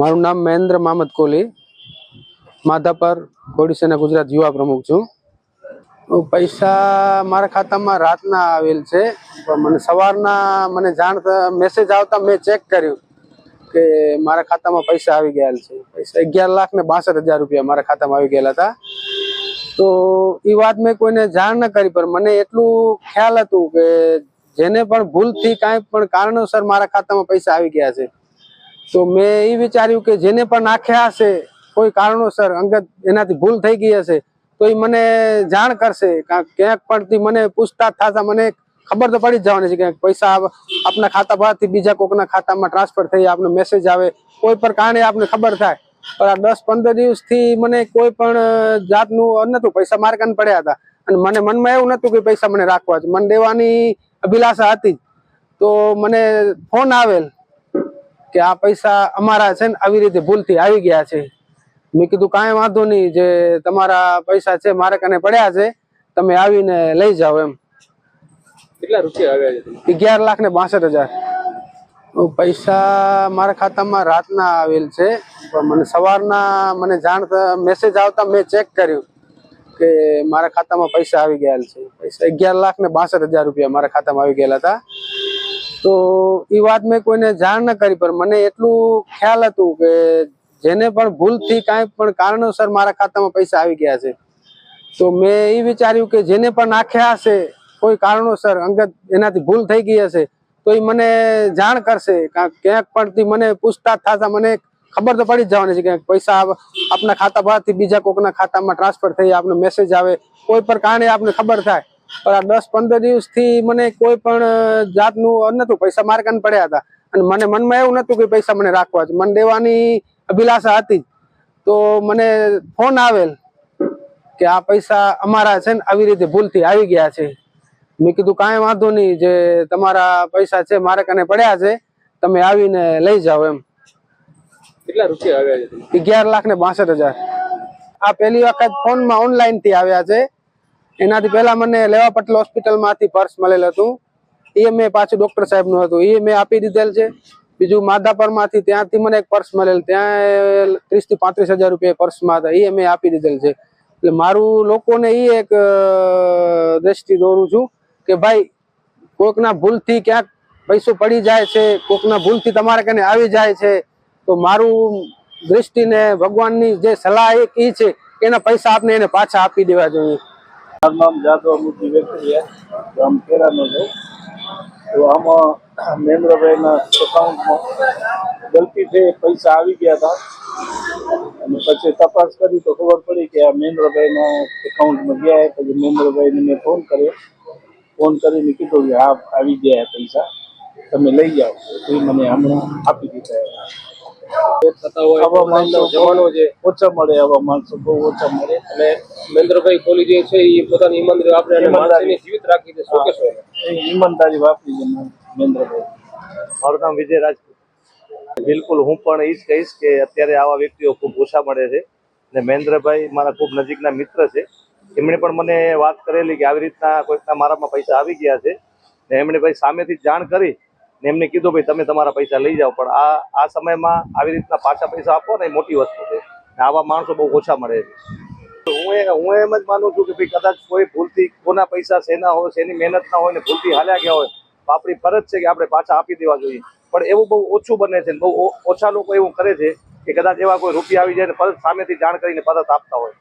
મારું નામ મહેન્દ્ર મામદ કોહલી. માધાપર ઓડિશાના ગુજરાત યુવા પ્રમુખ છું. પૈસા મારા ખાતામાં રાતના આવેલ છે. મને સવારના મને જાણ મેસેજ આવતા મેં ચેક કર્યું કે મારા ખાતામાં પૈસા આવી ગયા છે. પૈસા અગિયાર લાખ ને બાસઠ હજાર રૂપિયા મારા ખાતામાં આવી ગયેલા હતા. તો એ વાત મેં કોઈને જાણ ન કરી, પણ મને એટલું ખ્યાલ હતું કે જેને પણ ભૂલથી કાંઈ પણ કારણોસર મારા ખાતામાં પૈસા આવી ગયા છે. તો મેં એ વિચાર્યું કે જેને પણ નાખ્યા હશે, કોઈ કારણોસર અંગત એનાથી ભૂલ થઈ ગઈ હશે, તો એ મને જાણ કરશે. ક્યાંક પણ મને પૂછતાછ થતા મને ખબર તો પડી જ જવાની છે કે પૈસા આપના ખાતા પરથી બીજા કોકના ખાતામાં ટ્રાન્સફર થઈ, આપને મેસેજ આવે, કોઈ પણ કારણે આપને ખબર થાય. પણ આ દસ પંદર દિવસથી મને કોઈ પણ જાતનું નતું, પૈસા મારકાન પડ્યા હતા. અને મને મનમાં એવું નતું કે પૈસા મને રાખવા છે. મને દેવાની અભિલાષા હતી તો મને ફોન આવેલ. કે આ પૈસા અમારા છે ને આવી રીતે ભૂલથી આવી ગયા છે. મેં કીધું કાંઈ વાંધો નહીં જે તમારા પૈસા છે મારે કને પડ્યા છે તમે આવીને લઈ જાઓ એમ. કેટલા રૂપિયા આવ્યા છે અગિયાર લાખ ને બાસઠ હજાર. પૈસા મારા ખાતામાં રાતના આવેલ છે પણ મને સવારના મને જાણ મેસેજ આવતા મેં ચેક કર્યું કે મારા ખાતામાં પૈસા આવી ગયા છે. પૈસા અગિયાર લાખ ને બાસઠ હજાર રૂપિયા મારા ખાતામાં આવી ગયેલા હતા. તો એ વાત મેં કોઈને જાણ ન કરી, પણ મને એટલું ખ્યાલ હતું કે જેને પણ ભૂલથી કાંઈ પણ કારણોસર મારા ખાતામાં પૈસા આવી ગયા છે. તો મેં એ વિચાર્યું કે જેને પણ નાખ્યા હશે કોઈ કારણોસર અંગત એનાથી ભૂલ થઈ ગઈ હશે, તો એ મને જાણ કરશે. ક્યાંક પણ મને પૂછતાછ થતા મને ખબર તો પડી જ જવાની છે કે પૈસા આપના ખાતા પરથી બીજા કોકના ખાતામાં ટ્રાન્સફર થઈ, આપને મેસેજ આવે, કોઈ પણ કારણે આપને ખબર થાય. પણ આ દસ પંદર દિવસથી મને કોઈ પણ જાતનું નતું પૈસા માર્કાને પડ્યા હતા. અને મને મનમાં એવું નતું કે પૈસા મને રાખવા છે. મને દેવાની અભિલાષા હતી. તો મને ફોન આવેલ કે આ પૈસા અમારા છે ને આવી રીતે ભૂલથી આવી ગયા છે. મેં કીધું કાંઈ વાંધો નહીં. જે તમારા પૈસા છે મારા કને પડ્યા છે તમે આવીને લઈ જાઓ એમ. કેટલા રૂપિયા આવ્યા છે? અગિયાર લાખ ને બાસઠ હજાર. આ પહેલી વખત ફોનમાં ઓનલાઈનથી આવ્યા છે. એનાથી પહેલા મને લેવા પટેલ હોસ્પિટલમાંથી પર્સ મળેલ હતું. એ મેં પાછું ડોક્ટર સાહેબનું હતું. એ મેં આપી દીધેલ છે. બીજું માધાપરમાંથી ત્યાંથી મને એક પર્સ મળેલ. ત્યાં ત્રીસથી પાંત્રીસ હજાર રૂપિયા પર્સમાં હતા. એ મેં આપી દીધેલ છે. એટલે મારું લોકોને એ એક દ્રષ્ટિ દોરું છું કે ભાઈ, કોઈકના ભૂલથી ક્યાંક પૈસો પડી જાય છે, કોઈકના ભૂલથી તમારે કને આવી જાય છે, તો મારું દ્રષ્ટિને ભગવાનની જે સલાહ એક એ છે એના પૈસા આપને એને પાછા આપી દેવા જોઈએ. મારું નામ જાદવ અમુજી વેકરિયા ગામ કેરાનો છે તો આમાં મહેન્દ્રભાઈના એકાઉન્ટમાં ગલતીથી પૈસા આવી ગયા હતા. અને પછી તપાસ કરી તો ખબર પડી કે આ મહેન્દ્રભાઈના એકાઉન્ટમાં ગયા પછી મહેન્દ્રભાઈને મેં ફોન કર્યો. ફોન કરીને કીધું કે હા, આવી ગયા પૈસા. તમે લઈ જાઓ. એ મને હમણાં આપી દીધા આવા માણસો જવાનો છે. ઓછા મળે આવા માણસો બહુ ઓછા મળે. અને મહેન્દ્રભાઈ કોહલી જે છે એ પોતાની ઈમાનદારી વાપરે અને ઈમાનદારી. જીવિત રાખી દે શું કહેશો? ઈમાનદારી વાપરી છે મહેન્દ્રભાઈ મારું નામ વિજય રાજપૂત. બિલકુલ હું પણ એ જ કહીશ કે અત્યારે આવા વ્યક્તિઓ ખૂબ ઓછા મળે છે ને મહેન્દ્રભાઈ મારા ખૂબ નજીકના મિત્ર છે. એમણે પણ મને વાત કરેલી કે આવી રીતના કોઈકના મારામાં પૈસા આવી ગયા છે ને એમણે ભાઈ સામેથી જ જાણ કરી ને એમને કીધું, ભાઈ, તમે તમારા પૈસા લઈ જાઓ, પણ આ આ સમયમાં આવી રીતના પાછા પૈસા આપો ને મોટી વસ્તુ છે. આવા માણસો બહુ ઓછા મળે છે. હું એ, હું એમ જ માનું છું કે, ભાઈ, કદાચ કોઈ ભૂલથી, કોના પૈસા શેના હોય, શેની મહેનત ના હોય ને ભૂલથી હાલ્યા ગયા હોય, તો આપણી ફરજ છે કે આપણે પાછા આપી દેવા જોઈએ. પણ એવું બહુ ઓછું બને છે બહુ ઓછા લોકો એવું કરે છે કે, કદાચ એવા કોઈ રૂપિયા આવી જાય ને પરત સામેથી જાણ કરીને પરત આપતા હોય.